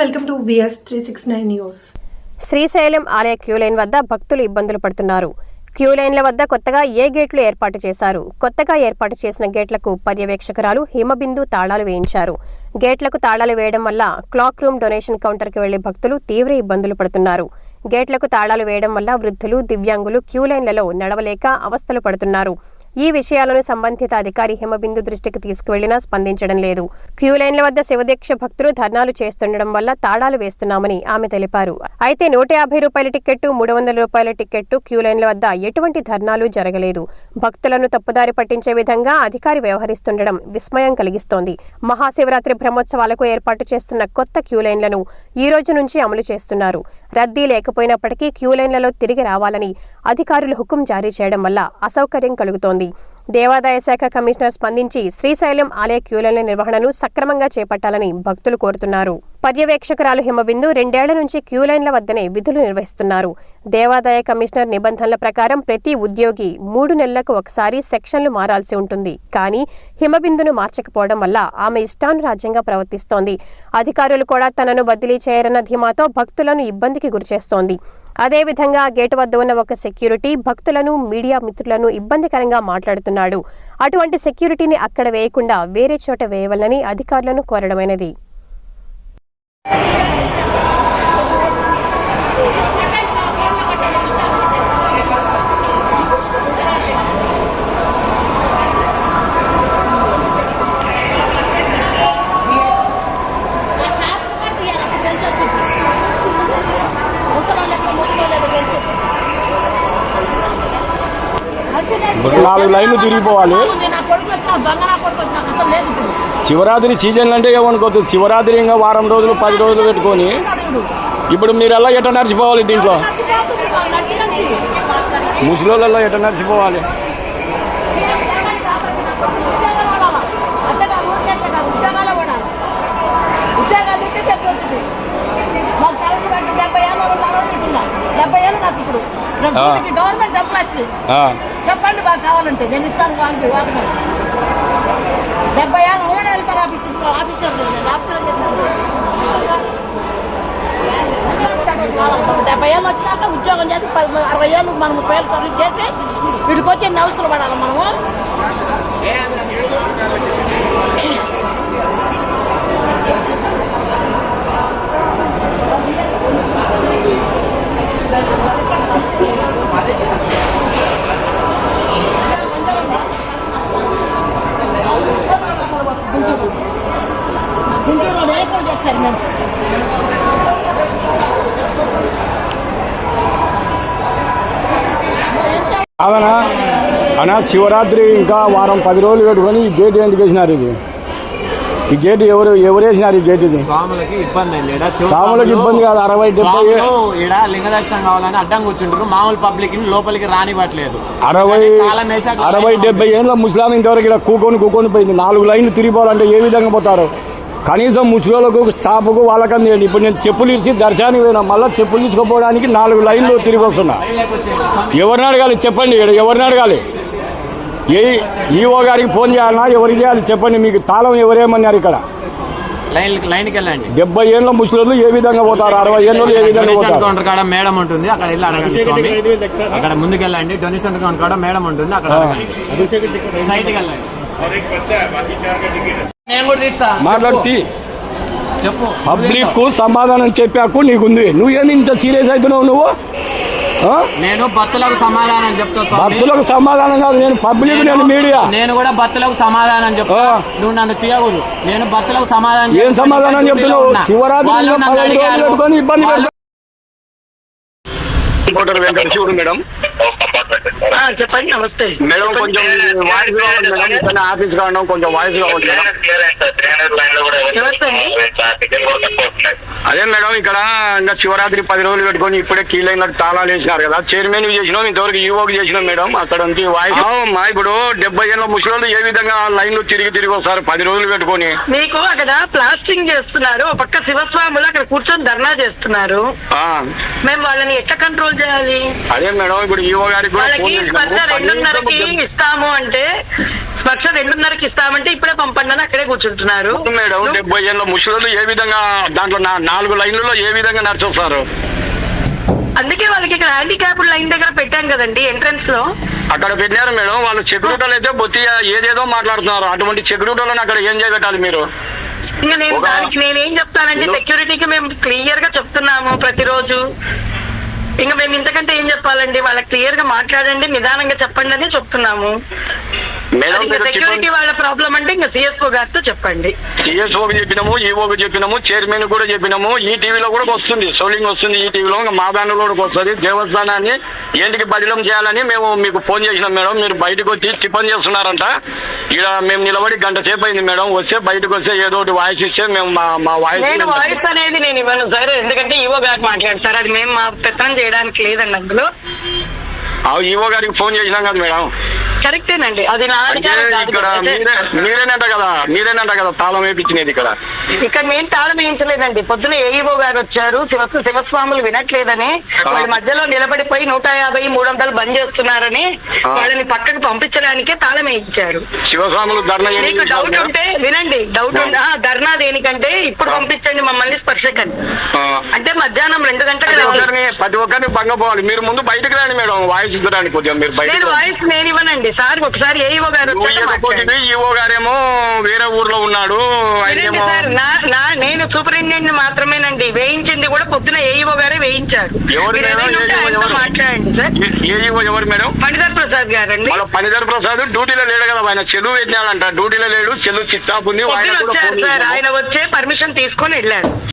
Welcome to VS three six nine news Srisailam ఆలయ queue line వద్ద భక్తులు ఇబ్బందులు పడుతున్నారు. క్యూ లైన్ల వద్ద కొత్తగా ఏ గేట్లు ఏర్పాటు చేశారు? కొత్తగా ఏర్పాటు చేసిన గేట్లకు పర్యవేక్షకురాలు హిమబిందు తాళాలు వేయించారు. గేట్లకు తాళాలు వేయడం వల్ల క్లాక్ రూమ్ డొనేషన్ కౌంటర్కి వెళ్ళే భక్తులు తీవ్ర ఇబ్బందులు పడుతున్నారు. గేట్లకు తాళాలు వేయడం వల్ల వృద్ధులు దివ్యాంగులు క్యూ లైన్లలో నడవలేక అవస్థలు పడుతున్నారు. ఈ విషయాలను సంబంధిత అధికారి హిమబిందు దృష్టికి తీసుకువెళ్ళినా స్పందించడం లేదు. క్యూ లైన్ల వద్ద శివదీక్ష భక్తులు ధర్నాలు చేస్తుండడం వల్ల తాళాలు వేస్తున్నామని ఆమె తెలిపారు. అయితే నూట యాభై రూపాయల టికెట్టు మూడు వందల రూపాయల టిక్కెట్టు క్యూ లైన్ల వద్ద ఎటువంటి ధర్నాలు జరగలేదు. భక్తులను తప్పుదారి పట్టించే విధంగా అధికారి వ్యవహరిస్తుండడం విస్మయం కలిగిస్తోంది. మహాశివరాత్రి బ్రహ్మోత్సవాలకు ఏర్పాటు చేస్తున్న కొత్త క్యూ లైన్లను ఈ రోజు నుంచి అమలు చేస్తున్నారు. రద్దీ లేకపోయినప్పటికీ క్యూ లైన్లలో తిరిగి రావాలని అధికారులు హుకుం జారీ చేయడం వల్ల అసౌకర్యం కలుగుతోంది. దేవాదాయ శాఖ కమిషనర్ స్పందించి శ్రీశైలం ఆలయ క్యూలైన్ల నిర్వహణను సక్రమంగా చేపట్టాలని భక్తులు కోరుతున్నారు. పర్యవేక్షకురాలు హిమబిందు రెండేళ్ళ నుంచి క్యూలైన్ల వద్దనే విధులు నిర్వహిస్తున్నారు. దేవాదాయ కమిషనర్ నిబంధనల ప్రకారం ప్రతి ఉద్యోగి మూడు నెలలకు ఒకసారి సెక్షన్లు మారాల్సి ఉంటుంది. కానీ హిమబిందును మార్చకపోవడం వల్ల ఆమె ఇష్టానురాజ్యంగా ప్రవర్తిస్తోంది. అధికారులు కూడా తనను బదిలీ చేయరన్న ధీమాతో భక్తులను ఇబ్బందికి గురిచేస్తోంది. అదేవిధంగా గేటు వద్ద ఉన్న ఒక సెక్యూరిటీ భక్తులను మీడియా మిత్రులను ఇబ్బందికరంగా మాట్లాడుతున్నాడు. అటువంటి సెక్యూరిటీని అక్కడ వేయకుండా వేరే చోట వేయవలని అధికారులను కోరడమైనది. నాలుగు లైన్లు తిరిగిపోవాలి శివరాత్రి సీజన్లు అంటే ఏమనుకోవచ్చు శివరాత్రి ఇంకా వారం రోజులు పది రోజులు పెట్టుకొని ఇప్పుడు మీరు ఎలా ఎట్ట నడిచిపోవాలి దీంట్లో ముసలోళ్ళల్లో ఎట్ట నడిచిపోవాలి డెబ్బై ఏళ్ళు నాకు ఇప్పుడు. గవర్నమెంట్ డబ్బులు ఆ, చెప్పండి బాగా కావాలంటే నేను ఇస్తాను వాళ్ళకి వాళ్ళకి డెబ్బై ఏళ్ళు మూడు వెళ్తారు ఆఫీసర్ ఆఫీసర్ ఆఫీసర్ డెబ్బై ఏళ్ళు వచ్చినాక ఉద్యోగం చేసి పది- అరవై ఏళ్ళు మనం ముప్పై ఏళ్ళు సర్వీస్ చేసి వీడికి వచ్చి ఎన్ని అవసరం పడాలి మనము. గుంటూరులో ఏ కూడా చేశారు మేము అవునా అనా శివరాత్రి ఇంకా వారం పది రోజులు పెట్టుకొని ఈ గేట్ ఎందుకు వేసినారు ఇది? ఈ గేట్ ఎవరు ఎవరు వేసినారు ఈ గేట్ ఇది? స్వాములకి ఇబ్బంది అయింది. కాదు అరవై డెబ్బై స్వాములు ఈడ లింగ దర్శనం కావాలని అడ్డం కూర్చుంటారు మామూలు పబ్లిక్ని లోపలికి రానివ్వట్లేదు. అరవై అరవై డెబ్బై ఏళ్ళ ముసలాం ఇంతవరకు ఇక్కడ కూకొని కూకొని పోయింది. నాలుగు లైన్లు తిరిగిపోవాలంటే ఏ విధంగా పోతారు? కనీసం ముసలోళ్ళకు స్టాఫ్కు వాళ్ళకని చేయండి ఇప్పుడు నేను చెప్పులు ఇచ్చి దర్శనానికి పోయినా మళ్ళీ చెప్పులు తీసుకుపోవడానికి నాలుగు లైన్లు తిరిగి వస్తున్నా. ఎవరిని అడగాలి? చెప్పండి ఇక్కడ ఎవరిని అడగాలి? ఏ ఈఓ గారికి ఫోన్ చేయాలన్నా ఎవరికి చేయాలి? చెప్పండి మీకు తాళం ఎవరేమన్నారు ఇక్కడ? లైన్ లైన్కి వెళ్ళండి. డెబ్బై ఏళ్ళ ముసలోళ్ళు ఏ విధంగా పోతారు? అరవై ఏళ్ళు ఏ విధంగా కౌంటర్ కాడ మేడం ఉంటుంది అక్కడ వెళ్ళి అడగండి స్వామి. అక్కడ ముందుకు వెళ్ళండి డొనేషన్ కౌంటర్ కాడ మేడం ఉంటుంది అక్కడ అడగండి. సైట్కి వెళ్ళండి. మాట్లాడి. చెప్పు. పబ్లిక్కు సమాధానం చెప్పాకు నీకుంది. నువ్వేంది ఇంత సీరియస్ అవుతున్నావు నువ్వు? ఆ? నేను భక్తులకు సమాధానం చెప్తా భక్తులకు సమాధానం కాదు. నేను పబ్లిక్ నేను మీడియా. నేను కూడా భక్తులకు సమాధానం చెప్తా. నువ్వు నన్ను తీయకూడదు. నేను భక్తులకు సమాధానం ఏం. సమాధానం చెప్తున్నావు. శివరాత్రి ఇబ్బంది మేడం. చెప్పండి. నమస్తే. మేడం కొంచెం వాయిస్ కావాలి మేడం ఇక్కడ ఆఫీస్ కావడం కొంచెం వాయిస్ కావాలి మేడం. అదే మేడం ఇక్కడ ఇంకా శివరాత్రి పది రోజులు పెట్టుకొని ఇప్పుడే కీ లైన్లకు తాళాలు వేసినారు కదా చైర్మన్ చేసినాం ఇంతవరకు ఈవోకి చేసినాం మేడం అక్కడ నుంచి వాయిస్ మా ఇప్పుడు డెబ్బై ఏళ్ళ ముసలి ఏ విధంగా లైన్లు తిరిగి తిరిగి వస్తారు పది రోజులు పెట్టుకొని. మీకు అక్కడ ప్లాస్టింగ్ చేస్తున్నారు ఒక పక్క శివస్వాములు అక్కడ కూర్చొని ధర్నా చేస్తున్నారు. ఆ, మేము వాళ్ళని ఎట్లా కంట్రోల్ చేయాలి? అదే మేడం ఇప్పుడు ఈవో గారికి కూడా వాళ్ళకి స్పర్శ. రెండున్నరకి ఇస్తాము అంటే లక్ష రెండున్నరకి ఇస్తామంటే ఇప్పుడే పంపండి అని అక్కడే కూర్చుంటున్నారు. మేడం డెబ్బై ఏళ్ళ ముసలోళ్ళు ఏ విధంగా దాంట్లో నాలుగు లైన్లలో ఏ విధంగా నడిచొస్తారు అందుకే వాళ్ళకి ఇక్కడ హ్యాండిక్యాప్ లైన్ దగ్గర పెట్టాం కదండి ఎంట్రన్స్లో. అక్కడ పెట్టినారు మేడం వాళ్ళు సెక్యూరిటీలు అయితే బొత్తిగా ఏదేదో మాట్లాడుతున్నారు. అటువంటి సెక్యూరిటీలను అక్కడ ఏం చేయబెట్టాలి మీరు? ఇంకా నేను దానికి నేనేం చెప్తానంటే సెక్యూరిటీకి మేము క్లియర్గా చెప్తున్నాము ప్రతిరోజు. ఇంకా మేము ఇంతకంటే ఏం చెప్పాలండి? వాళ్ళకి క్లియర్గా మాట్లాడండి నిదానంగా చెప్పండి అని చెప్తున్నాము. సెక్యూరిటీ వాళ్ళ ప్రాబ్లం అంటే ఇంకా సిఎస్ఓ గారితో చెప్పండి. సిఎస్ఓకి చెప్పినాము ఈఓకి చెప్పినాము చైర్మన్ కూడా చెప్పినాము ఈ టీవీలో కూడా వస్తుంది సోలింగ్ వస్తుంది ఈ టీవీలో ఇంకా మా దాంట్లో కూడా వస్తుంది. దేవస్థానాన్ని ఏంటికి బదిలం చేయాలని మేము మీకు ఫోన్ చేసినాం మేడం మీరు బయటకు వచ్చి టిఫన్ చేస్తున్నారంట. ఇక్కడ మేము నిలబడి గంట సేపు అయింది మేడం వస్తే బయటకు వస్తే ఏదో ఒకటి వాయిస్ ఇస్తే మేము మా మా వాయిస్ నేను వాయిస్ అనేది నేను ఇవ్వను సార్ ఎందుకంటే ఈవో గారు మాట్లాడతారు అది మేము మా పెత్తనం చేయడానికి లేదండి అందులో. ఈఓ గారికి ఫోన్ చేసినాం కదా మేడం. కరెక్టేనండి. అది నా అధికారం కాదు మీరేనంట కదా మీరేనంట కదా తాళం వేపించినది ఇక్కడ. ఇక్కడ మేము తాళం వేయించలేదండి పొద్దున ఏఈఓ గారు వచ్చారు శివ శివస్వాములు వినట్లేదని వాళ్ళ మధ్యలో నిలబడిపోయి నూట యాభై మూడు వందలు బంద్ చేస్తున్నారని. వాళ్ళని పక్కకు పంపించడానికే తాళం వేయించారు శివస్వాములు మీకు డౌట్? ఉంటే వినండి డౌట్ ఉంటే ఆ, ధర్నా దేనికంటే ఇప్పుడు. పంపించండి మమ్మల్ని స్పర్శకని ఆ. అంటే మధ్యాహ్నం రెండు గంటలకు ప్రతి. ఒక్కరిని భంగపోవాలి మీరు ముందు బయటకు రండి మేడం వాయిస్ ఇద్దరానికి కొద్దిగా మీరు నేను. వాయిస్ నేను ఇవ్వనండి సార్ ఒకసారి ఏఈఓ గారు. ఈవో గారేమో వేరే ఊర్లో ఉన్నాడు ఆయనేమో నా నా నేను సూపరింటెండెంట్ మాత్రమేనండి. వేయించింది కూడా పొద్దున ఏఈఓ గారే వేయించారు. ఎవరు మీరు మేడం? ఏదైనా ఉంటే ఏఈఓ ఆయనతో ఎవరు? మాట్లాడండి సార్. ఎవరు మేడం? మణిధర్ ప్రసాద్ గారండి. వాళ్ళ పనిధర్ ప్రసాద్ డ్యూటీలో లేడు కదా ఆయన. చెలువు పెట్టినాడంట డ్యూటీలో లేడు. చెల్లు చిట్టాపు ఉంది పొద్దున ఆయన కూడా వచ్చారు ఫోన్ సార్. చేశాను. ఆయన వచ్చే పర్మిషన్ తీసుకొని వెళ్ళారు.